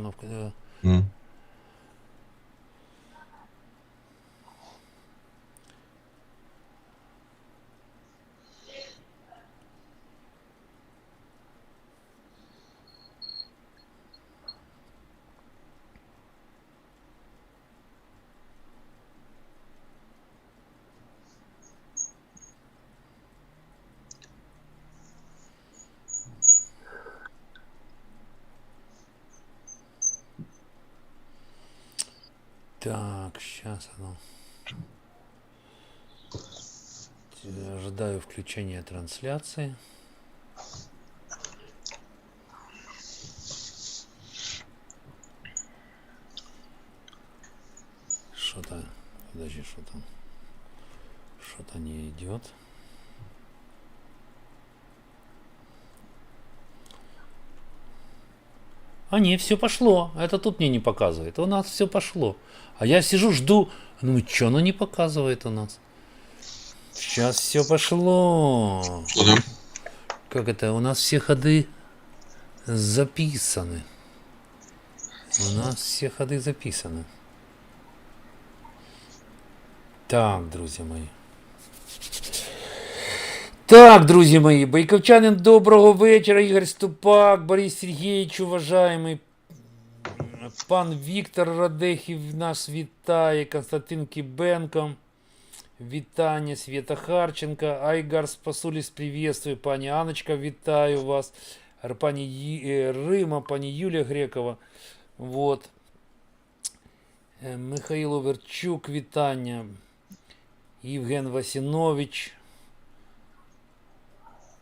пока оно... Так, сейчас оно. Ожидаю включения трансляции. Что-то, подожди, что там? Что-то не идет. А не, все пошло. Это тут мне не показывает. У нас все пошло. А я сижу, жду. Ну, что оно не показывает у нас? Сейчас все пошло. Что там? Как это? У нас все ходы записаны. У нас все ходы записаны. Так, друзья мои. Так, друзі мої, бойковчанин, доброго вечора. Ігор Ступак, Борис Сергійович, уважаємий. Пан Віктор Радехів нас вітає, Константин Кібенко. Вітання, Света Харченко. Айгар Спасуліс, приветствую. Пані Аночка, вітаю вас. Пані е, Рима, пані Юлія Грекова. Вот. Е, Михайло Верчук, вітання. Євген Васинович.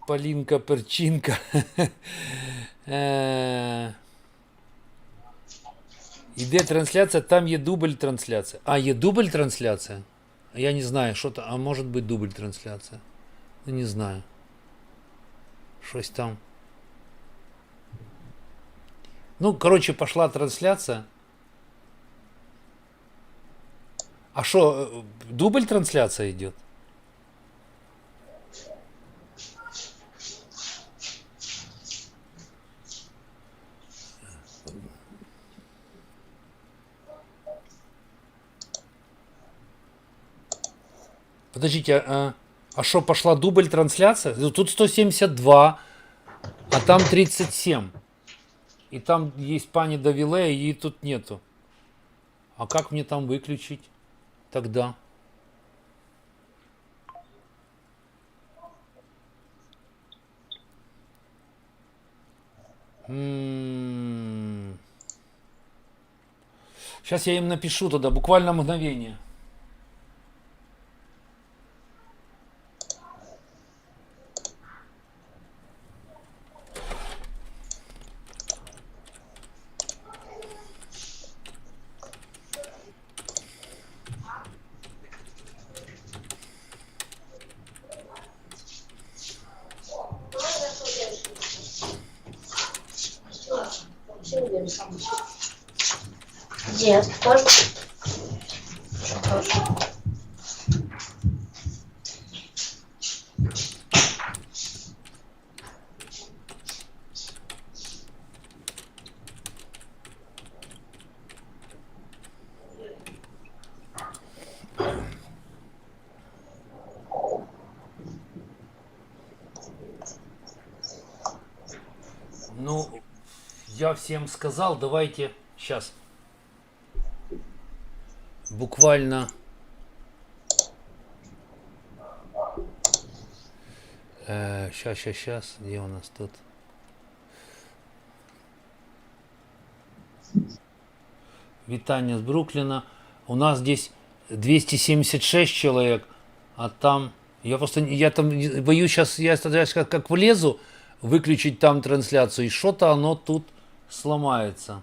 Полінка Перчинка. Е, Іде трансляція, там є дубль трансляція. А, є дубль трансляція? Я не знаю, що там. А може бути дубль трансляція. Ну, не знаю. Щось там. Ну, короче, пошла трансляція. А що, е, дубль трансляція йде? Подождите, а, а что, пошла дубль трансляция? Ну, Тут 172, а там 37. И там есть пани Давиле, и тут нету. А как мне там выключить тогда? Сейчас я им напишу тогда, буквально мгновение. Всем сказал, давайте сейчас. Буквально. сейчас, сейчас, сейчас. Где у нас тут? Витание с Бруклина. У нас здесь 276 человек, а там... Я просто, я там боюсь сейчас, я сейчас как, как влезу, выключить там трансляцию, и что-то оно тут сломается.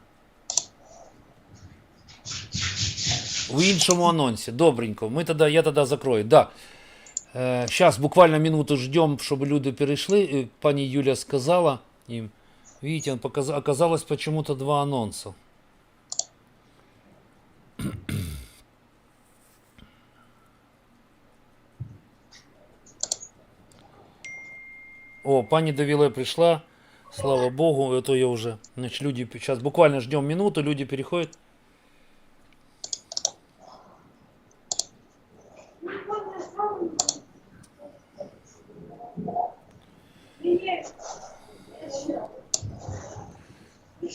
В іншому анонсі. Добренько. Ми тоді, я тоді закрою. Да. Е, Сейчас буквально минуту ждем, чтобы люди перешли. Е, Пані Юля сказала им. Видите, он показ... оказалось почему-то два анонса. О, пані Давіле прийшла. Слава Богу, это я уже. Значит, люди сейчас буквально ждем минуту, люди переходят.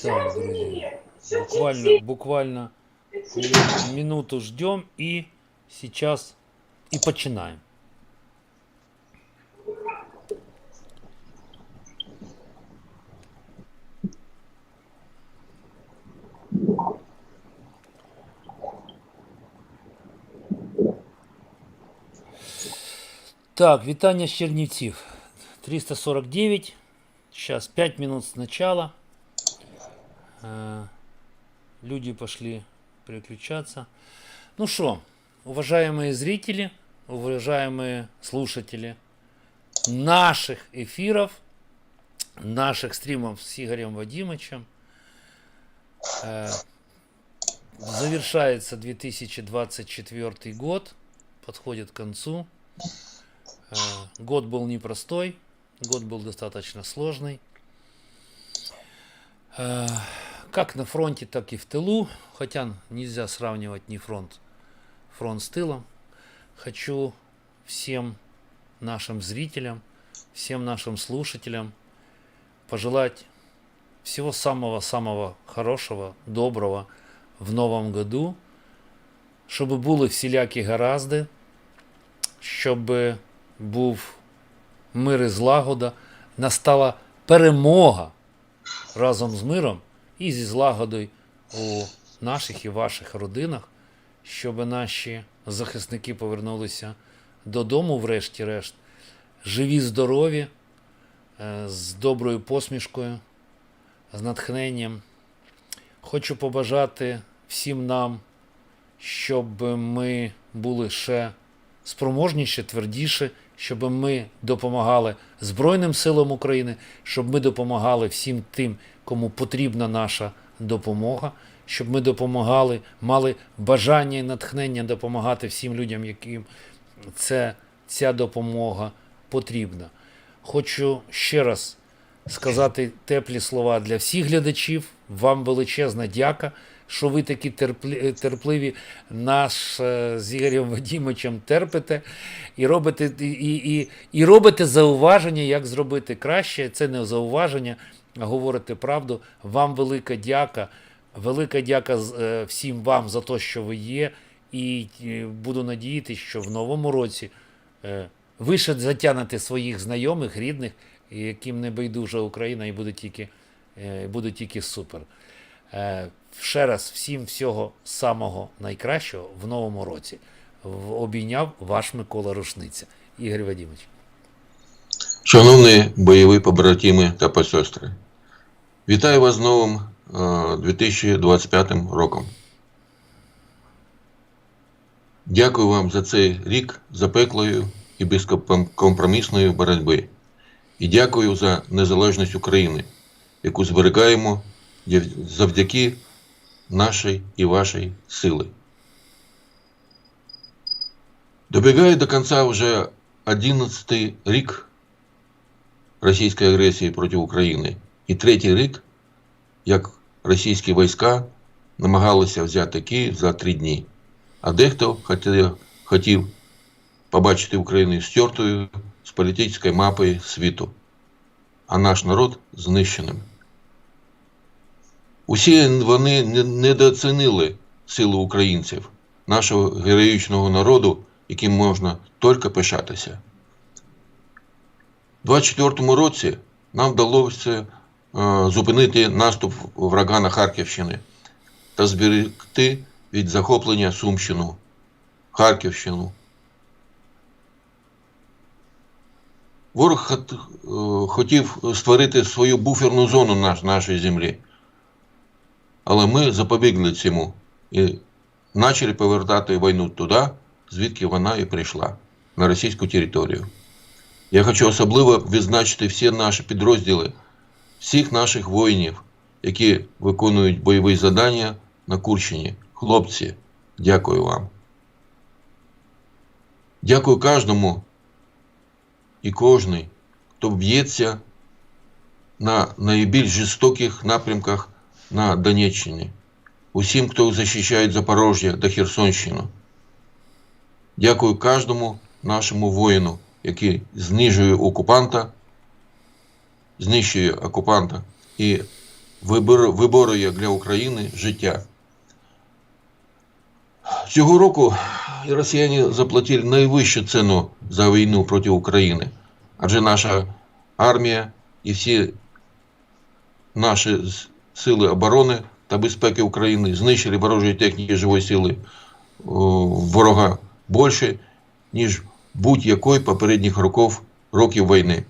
Так, друзья. Буквально, буквально ми- минуту ждем и сейчас и починаем. Так, витание с Чернівців. 349. Сейчас 5 минут с начала. Э, Люди пошли переключаться. Ну что, уважаемые зрители, уважаемые слушатели наших эфиров, наших стримов с Игорем Вадимовичем, э, завершается 2024 год, подходит к концу. Э, Год был непростой, год был достаточно сложный. Э, Как на фронте, так и в тылу, хотя нельзя сравнивать ни фронт, фронт с тылом. Хочу всем нашим зрителям, всем нашим слушателям пожелать всего самого-самого хорошего, доброго в новом году, щоб були всілякі гаразди, щоб був мир і злагода, настала перемога разом з миром і зі злагодою у наших і ваших родинах, щоб наші захисники повернулися додому, врешті-решт, живі, здорові, е, з доброю посмішкою, з натхненням. Хочу побажати всім нам, щоб ми були ще спроможніші, твердіші, щоб ми допомагали Збройним силам України, щоб ми допомагали всім тим, кому потрібна наша допомога, щоб ми допомагали, мали бажання і натхнення допомагати всім людям, яким це, ця допомога потрібна. Хочу ще раз сказати теплі слова для всіх глядачів. Вам величезна дяка, що ви такі терпливі наш е, з Ігорем Вадімовичем терпите і робите, і, і, і, робите зауваження, як зробити краще. Це не зауваження, а говорите правду. Вам велика дяка. Велика дяка е, всім вам за те, що ви є. І буду надіятися, що в новому році е, ви ще затягнете своїх знайомих, рідних, яким не байдужа Україна, і буде тільки, буде тільки супер. Е, Ще раз всім всього самого найкращого в новому році. Обійняв ваш Микола Рушниця. Ігор Вадимович. Шановні бойові побратими та посестри, вітаю вас з новим е, 2025 роком. Дякую вам за цей рік запеклої і безкомпромісної боротьби. І дякую за незалежність України, яку зберігаємо завдяки нашій і вашій сили. Добігає до кінця вже 11 рік російської агресії проти України. І третій рік, як російські війська намагалися взяти Київ за три дні. А дехто хотів, хотів побачити Україну стертою з політичної мапи світу, а наш народ знищеним. Усі вони недооцінили силу українців, нашого героїчного народу, яким можна тільки пишатися. У 24-му році нам вдалося е, зупинити наступ врага на Харківщини та зберегти від захоплення Сумщину, Харківщину. Ворог е, хотів створити свою буферну зону на нашій землі. Але ми запобігли цьому і почали повертати війну туди, звідки вона і прийшла, на російську територію. Я хочу особливо відзначити всі наші підрозділи, всіх наших воїнів, які виконують бойові завдання на Курщині. Хлопці, дякую вам. Дякую кожному і кожній, хто б'ється на найбільш жорстоких напрямках на Донеччині, усім, хто захищає Запорожжя та Херсонщину. Дякую кожному нашому воїну, який знижує окупанта, знищує окупанта і вибор- виборює для України життя. Цього року росіяни заплатили найвищу ціну за війну проти України, адже наша армія і всі наші сили оборони та безпеки України знищили ворожої техніки живої сили о, ворога більше, ніж будь-якої попередніх років, років війни.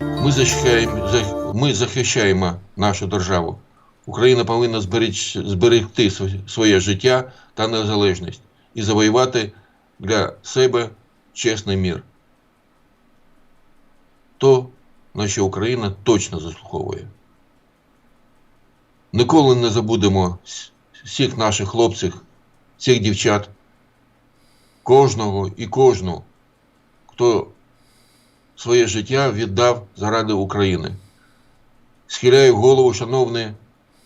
Ми захищаємо, зах- ми захищаємо нашу державу. Україна повинна зберегти своє життя та незалежність і завоювати для себе чесний мір. То, на що Україна точно заслуговує. Ніколи не забудемо всіх наших хлопців, всіх дівчат, кожного і кожну, хто своє життя віддав заради України. Схиляю голову, шановні,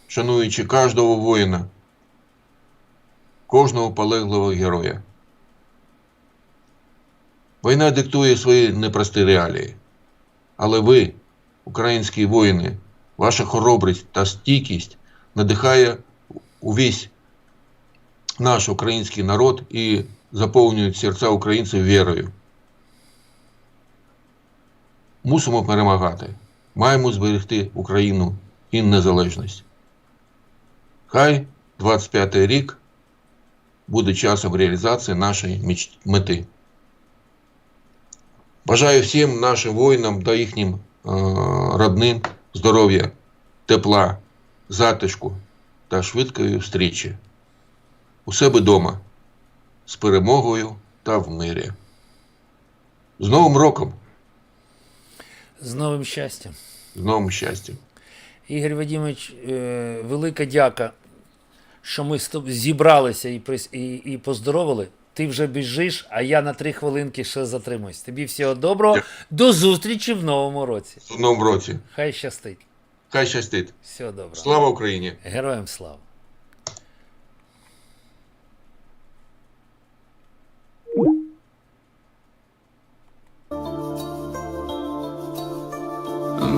шануючи кожного воїна, кожного полеглого героя. Війна диктує свої непрості реалії. Але ви, українські воїни, ваша хоробрість та стійкість надихає увесь наш український народ і заповнюють серця українців вірою. Мусимо перемагати. Маємо зберегти Україну і незалежність. Хай 25 рік буде часом реалізації нашої мети. Бажаю всім нашим воїнам та їхнім е, родним здоров'я, тепла, затишку та швидкої встрічі. У себе вдома з перемогою та в мирі. З Новим роком, З новим щастям. з новим щастям. Ігор Вадимович, е, велика дяка, що ми зібралися і, і, і поздоровили. Ти вже біжиш, а я на три хвилинки ще затримуюсь. Тобі всього доброго. Дякую. До зустрічі в новому році. В новому році. Хай щастить. Хай щастить. Всього доброго. Слава Україні! Героям слава.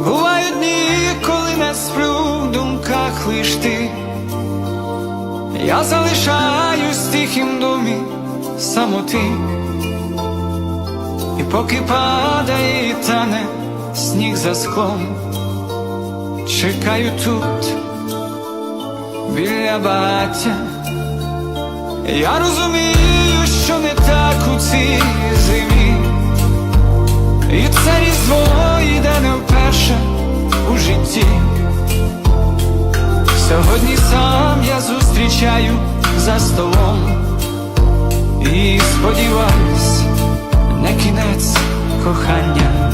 Бувають дні, коли не сплю в думках лиш ти. Я залишаюсь в тихім домі самоти. І поки падає і тане сніг за склом, чекаю тут біля багаття. Я розумію, що не так у цій зимі. І це різдво йде не вперше у житті. Сьогодні сам я зустрічаю за столом і сподіваюсь, не кінець кохання.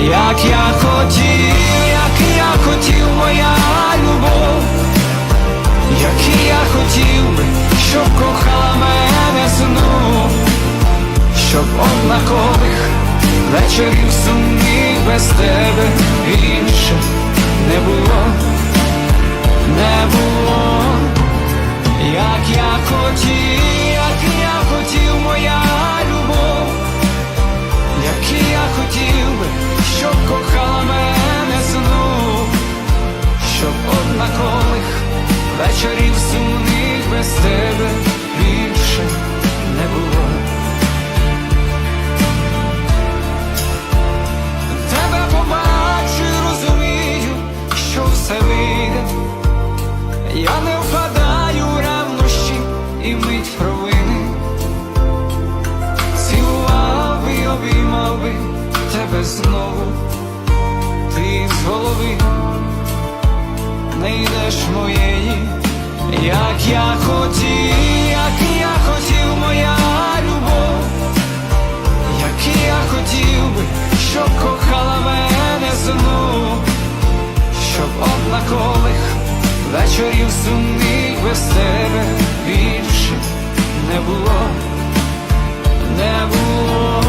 Як я хотів, як я хотів, моя любов, як я хотів би, щоб кохала мене знов. Щоб однакових вечорів сумних без тебе більше не було, не було, як я хотів, хотів, моя любов, як я хотів би, щоб кохала мене знов, щоб однакових вечорів сумних без тебе більше не було. Тебе побачу розумію, що все вийде. Я не голови. Не йдеш моєї, як я хотів, як я хотів, моя любов. Як я хотів би, щоб кохала мене знов, щоб однакових вечорів сумних без тебе більше не було, не було,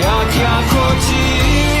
як я хотів.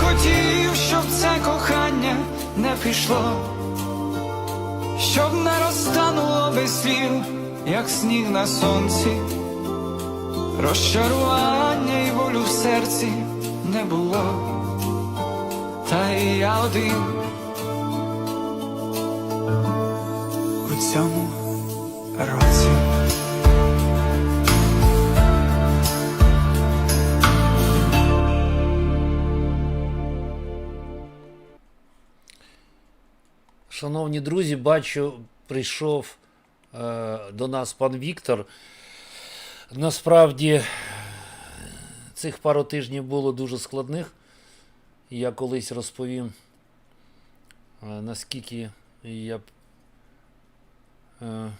Хотів, щоб це кохання не пішло, щоб не розтануло без слів, як сніг на сонці, розчарування і болю в серці не було, та і я один у цьому році. Шановні друзі, бачу, прийшов е, до нас пан Віктор. Насправді цих пару тижнів було дуже складних. Я колись розповім, е, наскільки я е,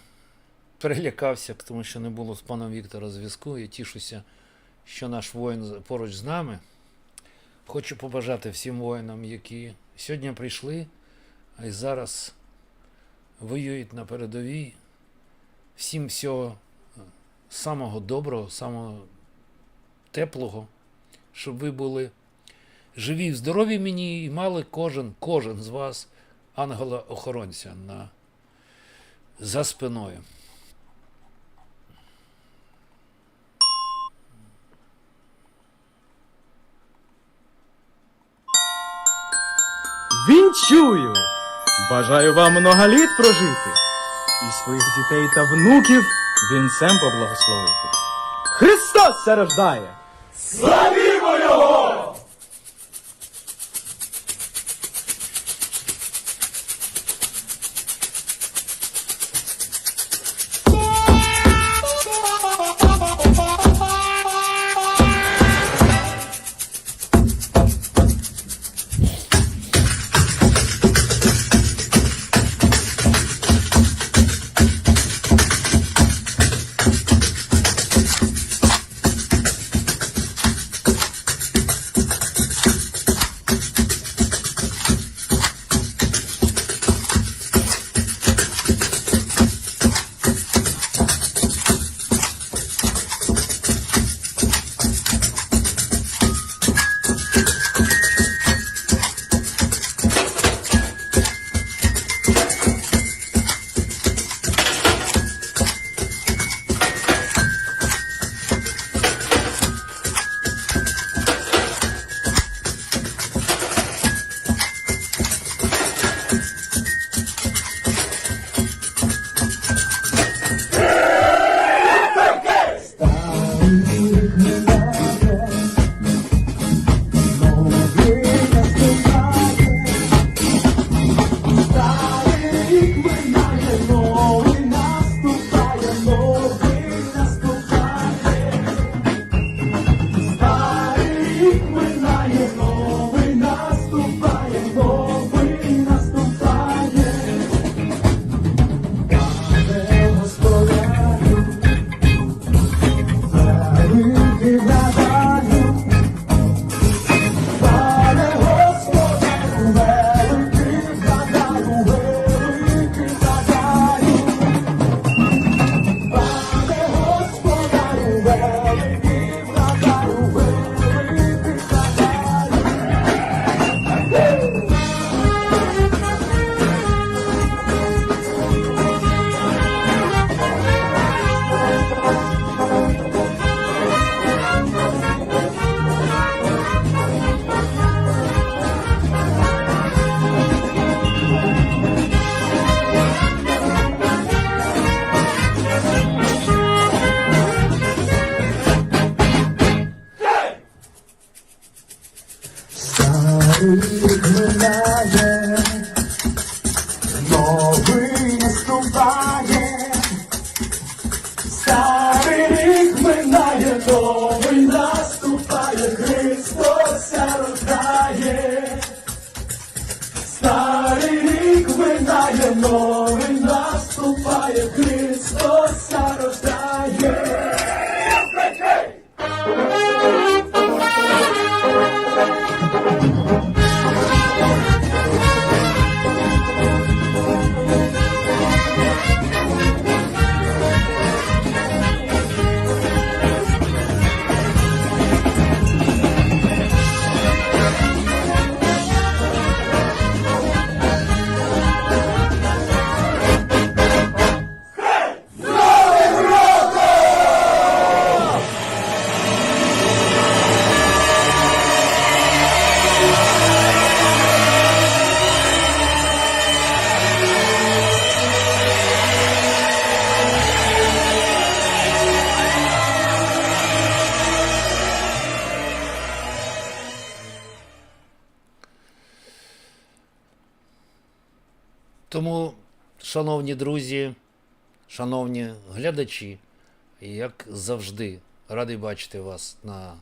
перелякався, тому що не було з паном Віктором зв'язку. Я тішуся, що наш воїн поруч з нами. Хочу побажати всім воїнам, які сьогодні прийшли, а й зараз воюють на передовій. Всім всього е, самого доброго, самого теплого, щоб ви були живі, здорові мені і мали кожен, кожен з вас ангела-охоронця на, за спиною. Вінчую! Бажаю вам много літ прожити і своїх дітей та внуків вінцем поблагословити. Христос зарождає! рождає! минає, новий наступає, старий рік минає, новий наступає, Христос рождає, старий рік минає, новий наступає, Христос рождає. Шановні друзі, шановні глядачі, як завжди, радий бачити вас на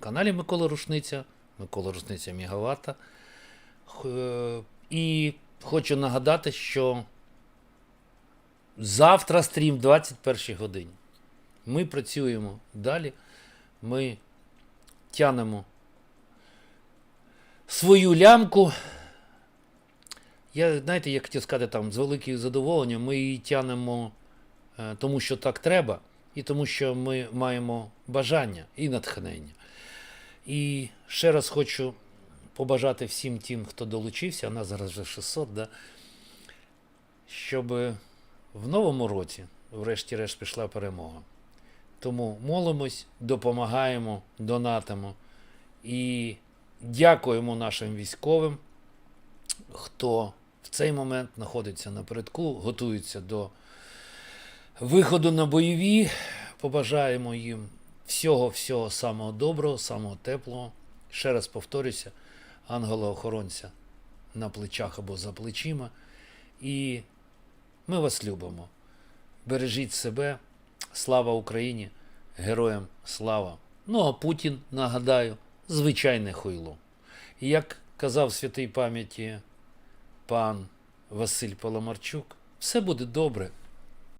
каналі Микола Рушниця, Микола Рушниця Мігавата. І хочу нагадати, що завтра стрім 21 годині. Ми працюємо далі. Ми тянемо свою лямку. Я, знаєте, я хотів сказати, там, з великим задоволенням ми її тянемо, е, тому що так треба, і тому що ми маємо бажання і натхнення. І ще раз хочу побажати всім тим, хто долучився, а нас зараз вже 600, да, щоб в новому році, врешті-решт, пішла перемога. Тому молимось, допомагаємо, донатимо і дякуємо нашим військовим хто в цей момент знаходиться напередку, готується до виходу на бойові. Побажаємо їм всього-всього самого доброго, самого теплого. Ще раз повторюся, ангела-охоронця на плечах або за плечима. І ми вас любимо. Бережіть себе. Слава Україні! Героям слава! Ну а Путін, нагадаю, звичайне хуйло. І як казав святий пам'яті пан Василь Паламарчук, все буде добре,